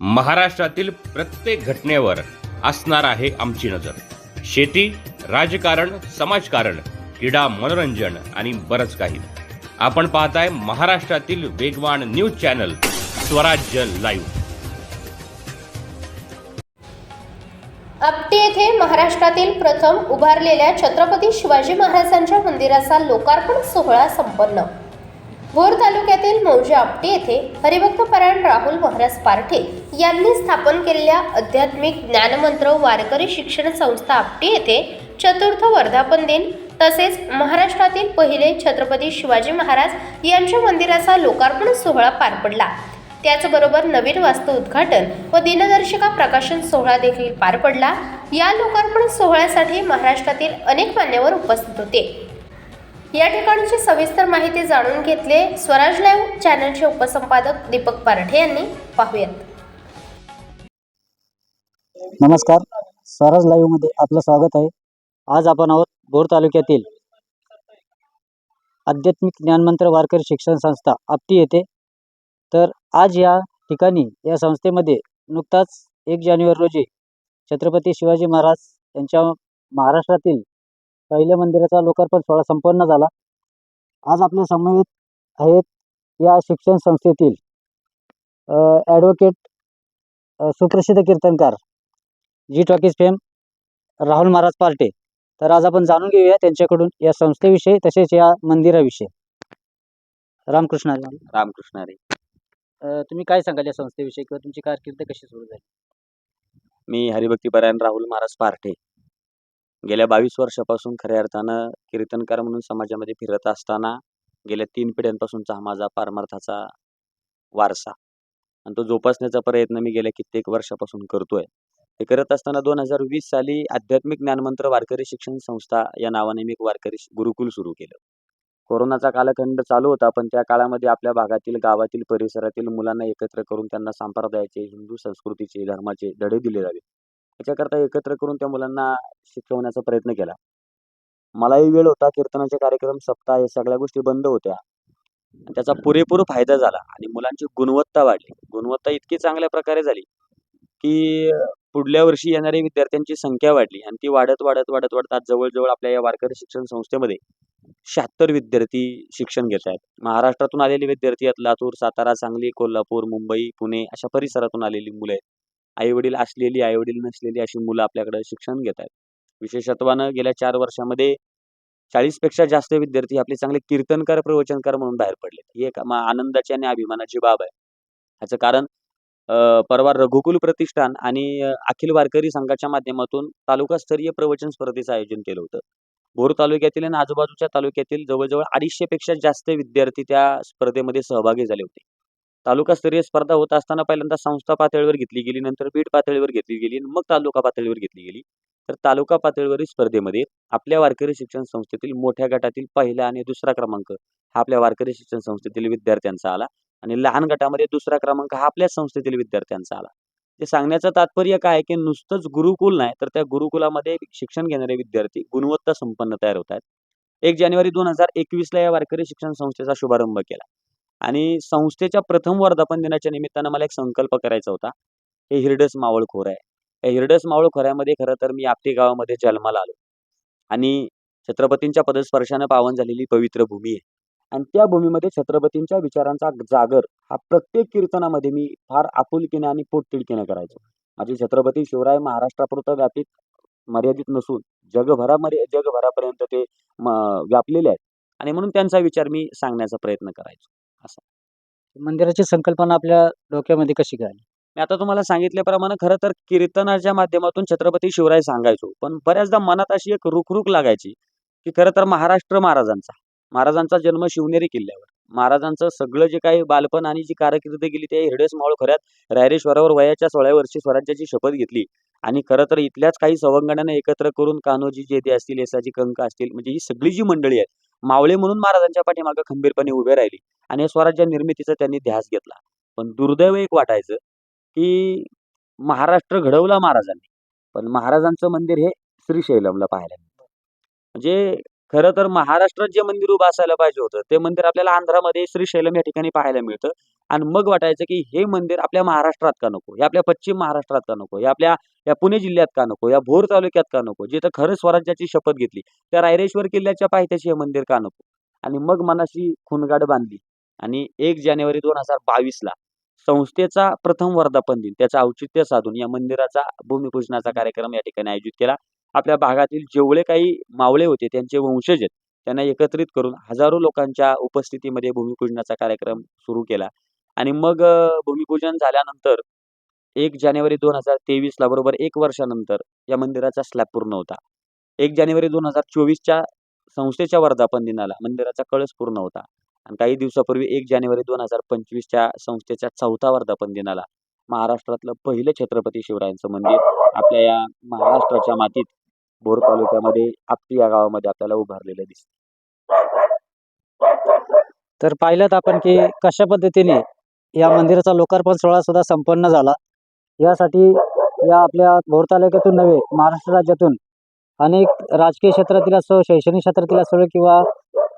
महाराष्ट्रातील प्रत्येक घटनेवर असणार आहे आमची नजर. शेती राजकारण समाजकारण क्रीडा मनोरंजन आणि बरंच काही. आपण पाहताय महाराष्ट्रातील वेगवान news channel Swarajya live. Apti येथे महाराष्ट्रातील प्रथम उभारलेल्या छत्रपती शिवाजी महाराजांच्या मंदिराचा लोकार्पण सोहळा संपन्न. भोर तालुक्यातील मौजे आपटी येथे हरिभक्त परायण राहुल महाराज पारठे यांनी स्थापन केलेल्या आध्यात्मिक ज्ञानमंत्र वारकरी शिक्षण संस्था आपटी येथे चतुर्थ वर्धापन दिन तसेच महाराष्ट्रातील पहिले छत्रपती शिवाजी महाराज यांच्या मंदिराचा लोकार्पण सोहळा पार पडला. त्याचबरोबर नवीन वास्तू उद्घाटन व दिनदर्शिका प्रकाशन सोहळा देखील पार पडला. या लोकार्पण सोहळ्यासाठी महाराष्ट्रातील अनेक मान्यवर उपस्थित होते. या ठिकाणची सविस्तर माहिती जाणून घेतले स्वराज लाईव्ह चॅनलचे उपसंपादक दीपक पारठे यांनी. पाहूयात. नमस्कार. स्वराज लाईव्हमध्ये आपलं स्वागत आहे. आज आपण आहोत भोर तालुक्यातील आध्यात्मिक ज्ञानमंत्र वारकरी शिक्षण संस्था आपटी येथे. तर आज या ठिकाणी या संस्थेमध्ये नुकताच एक जानेवारी रोजी छत्रपती शिवाजी महाराज यांच्या महाराष्ट्रातील पहिल्या मंदिराचा लोकार्पण सोहळा संपन्न झाला. आज आपल्या समवेत आहेत या शिक्षण संस्थेतील ॲडव्होकेट सुप्रसिद्ध कीर्तनकार जी टॉकीज फेम राहुल महाराज पार्टे. तर आज आपण जाणून घेऊया त्यांच्याकडून या संस्थेविषयी तसेच या मंदिराविषयी. रामकृष्ण हरी. रामकृष्ण हरी अ, तुम्ही काय सांगाल या संस्थेविषयी किंवा तुमची कारकीर्द कशी सुरू झाली? मी हरिभक्तीपरायण राहुल महाराज पार्ठे गेल्या बावीस वर्षापासून खऱ्या अर्थानं कीर्तनकार म्हणून समाजामध्ये फिरत असताना गेल्या तीन पिढ्यांपासूनचा हा माझा पारमार्थाचा वारसा. आणि तो जोपासण्याचा प्रयत्न मी गेल्या कित्येक वर्षापासून करतोय. हे करत असताना दोन हजार वीस साली आध्यात्मिक ज्ञानमंत्र वारकरी शिक्षण संस्था या नावाने मी एक वारकरी गुरुकुल सुरू केलं. कोरोनाचा कालखंड चालू होता पण त्या काळामध्ये आपल्या भागातील गावातील परिसरातील मुलांना एकत्र करून त्यांना संप्रदायाचे हिंदू संस्कृतीचे धर्माचे धडे दिले जावे. याच्याकरता एकत्र करून त्या मुलांना शिकवण्याचा प्रयत्न केला. मलाही वेळ होता कीर्तनाचे कार्यक्रम सप्ताह या सगळ्या गोष्टी बंद होत्या. आणि त्याचा पुरेपूर फायदा झाला आणि मुलांची गुणवत्ता वाढली. गुणवत्ता इतकी चांगल्या प्रकारे झाली की पुढल्या वर्षी येणाऱ्या विद्यार्थ्यांची संख्या वाढली आणि ती वाढत वाढत वाढत वाढत आज जवळजवळ आपल्या या वारकरी शिक्षण संस्थेमध्ये शहात्तर विद्यार्थी शिक्षण घेत आहेत. महाराष्ट्रातून आलेले विद्यार्थी आहेत लातूर सातारा सांगली कोल्हापूर मुंबई पुणे अशा परिसरातून आलेली मुलं आहेत. आई वडील असलेली आई वडील नसलेली अशी मुलं आपल्याकडे शिक्षण घेत आहेत. विशेषत्वानं गेल्या चार वर्षामध्ये चाळीसपेक्षा जास्त विद्यार्थी आपले चांगले कीर्तनकार प्रवचनकार म्हणून बाहेर पडले ही एक आनंदाची आणि अभिमानाची बाब आहे. ह्याचं कारण परवार परवा रघुकुल प्रतिष्ठान आणि अखिल वारकरी संघाच्या माध्यमातून तालुकास्तरीय प्रवचन स्पर्धेचं आयोजन केलं होतं. भोर तालुक्यातील आणि आजूबाजूच्या तालुक्यातील जवळजवळ अडीचशे पेक्षा जास्त विद्यार्थी त्या स्पर्धेमध्ये सहभागी झाले होते. तालुकास्तरीय स्पर्धा होत असताना पहिल्यांदा संस्था पातळीवर घेतली गेली नंतर बीड पातळीवर घेतली गेली आणि मग तालुका पातळीवर घेतली गेली. तर तालुका पातळीवरील स्पर्धेमध्ये आपल्या वारकरी शिक्षण संस्थेतील मोठ्या गटातील पहिला आणि दुसरा क्रमांक हा आपल्या वारकरी शिक्षण संस्थेतील विद्यार्थ्यांचा आला. आणि लहान गटामध्ये दुसरा क्रमांक हा आपल्याच संस्थेतील विद्यार्थ्यांचा आला. ते सांगण्याचं तात्पर्य काय आहे की नुसतंच गुरुकुल नाही तर त्या गुरुकुलामध्ये शिक्षण घेणारे विद्यार्थी गुणवत्ता संपन्न तयार होत आहेत. एक जानेवारी दोन हजार एकवीसला या वारकरी शिक्षण संस्थेचा शुभारंभ केला. आणि संस्थेच्या प्रथम वर्धापन दिनाच्या निमित्तानं मला एक संकल्प करायचा होता. हे हिरडस मावळ खोर आहे. या हिरडस मावळ खोऱ्यामध्ये खरं तर मी आपटे गावामध्ये जन्माला आलो. आणि छत्रपतींच्या पदस्पर्शानं पावन झालेली पवित्र भूमी आहे. आणि त्या भूमीमध्ये छत्रपतींच्या विचारांचा जागर हा प्रत्येक कीर्तनामध्ये मी फार आपुलकीने आणि पोटतिडकीने करायचो. माझे छत्रपती शिवराय महाराष्ट्रापुरतं व्यापित मर्यादित नसून जगभरामध्ये जगभरापर्यंत ते म व्यापलेले आहेत. आणि म्हणून त्यांचा विचार मी सांगण्याचा प्रयत्न करायचो. मंदिराची संकल्पना आपल्या डोक्यामध्ये कशी काय? मी आता तुम्हाला सांगितल्याप्रमाणे खरं तर कीर्तनाच्या माध्यमातून छत्रपती शिवराय सांगायचो. पण बऱ्याचदा मनात अशी एक रुखरुख लागायची की खरं तर महाराष्ट्र महाराजांचा. महाराजांचा जन्म शिवनेरी किल्ल्यावर. महाराजांचं सगळं जे काही बालपण आणि जी कारकीर्द गेली ते हिरडेस मावळ खऱ्यात रायरेश्वरावर वयाच्या सोळ्या वर्षी स्वराज्याची शपथ घेतली. आणि खरं तर इथल्याच काही सवंगणाने एकत्र करून कान्होजी जेते असतील येसाजी कंक असतील म्हणजे ही सगळी जी मंडळी आहेत मावळे म्हणून महाराजांच्या पाठीमागं खंबीरपणे उभे राहिली आणि या स्वराज्य निर्मितीचा त्यांनी ध्यास घेतला. पण दुर्दैव एक वाटायचं की महाराष्ट्र घडवला महाराजांनी. पण महाराजांचं मंदिर हे श्रीशैलमला पाहायला मिळतं. म्हणजे खरं तर महाराष्ट्रात जे मंदिर उभं असायला पाहिजे होतं ते मंदिर आपल्याला आंध्रामध्ये श्रीशैलम या ठिकाणी पाहायला मिळतं. आणि मग वाटायचं की हे मंदिर आपल्या महाराष्ट्रात का नको? हे आपल्या पश्चिम महाराष्ट्रात का नको? हे आपल्या या पुणे जिल्ह्यात का नको? या भोर तालुक्यात का नको? जिथं खरं स्वराज्याची शपथ घेतली त्या रायरेश्वर किल्ल्याच्या पायथ्याशी हे मंदिर का नको? आणि मग मनाशी खुणगाड बांधली. आणि एक जानेवारी दोन हजार बावीसला संस्थेचा प्रथम वर्धापन दिन त्याचं औचित्य साधून या मंदिराचा भूमिपूजनाचा कार्यक्रम या ठिकाणी आयोजित केला. आपल्या भागातील जेवढे काही मावळे होते त्यांचे वंशज आहेत त्यांना एकत्रित करून हजारो लोकांच्या उपस्थितीमध्ये भूमिपूजनाचा कार्यक्रम सुरू केला. आणि मग भूमिपूजन झाल्यानंतर एक जानेवारी दोन हजार तेवीसला बरोबर एक वर्षानंतर या मंदिराचा स्लॅब पूर्ण होता. एक जानेवारी दोन हजार चोवीसच्या संस्थेच्या वर्धापन दिनाला मंदिराचा कळस पूर्ण होता. आणि काही दिवसापूर्वी एक जानेवारी दोन हजार पंचवीसच्या संस्थेच्या चौथा वर्धापन दिनाला महाराष्ट्रातलं पहिलं छत्रपती शिवरायांचं मंदिर आपल्या या महाराष्ट्राच्या मातीत भोर तालुक्यामध्ये आपटी या गावामध्ये आपल्याला उभारलेलं दिसतं तर पाहिलं आपण की कशा पद्धतीने या मंदिराचा लोकार्पण सोहळा सुद्धा संपन्न झाला. यासाठी या आपल्या भोर तालुक्यातून नव्हे महाराष्ट्र राज्यातून अनेक राजकीय क्षेत्रातील असो शैक्षणिक क्षेत्रातील असो किंवा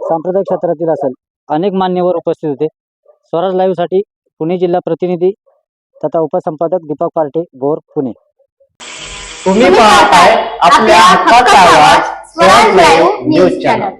सांप्रदायिक क्षेत्रातील असेल अनेक मान्यवर उपस्थित होते. स्वराज लाईव्हसाठी पुणे जिल्हा प्रतिनिधी तथा उपसंपादक दीपक पार्टे भोर पुणे. तुम्ही पाहताय आपल्या हक्काचा आवाज स्वराज लाईव्ह न्यूज चॅनल